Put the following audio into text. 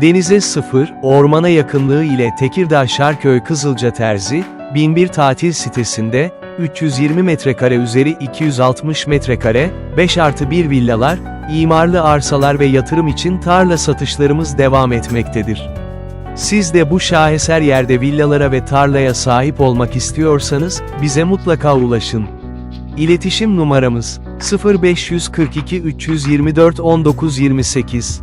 Denize sıfır, ormana yakınlığı ile Tekirdağ Şarköy Kızılca Terzi, 1001 tatil sitesinde, 320 metrekare üzeri 260 metrekare, 5 artı 1 villalar, imarlı arsalar ve yatırım için tarla satışlarımız devam etmektedir. Siz de bu şaheser yerde villalara ve tarlaya sahip olmak istiyorsanız, bize mutlaka ulaşın. İletişim numaramız 0542 324 1928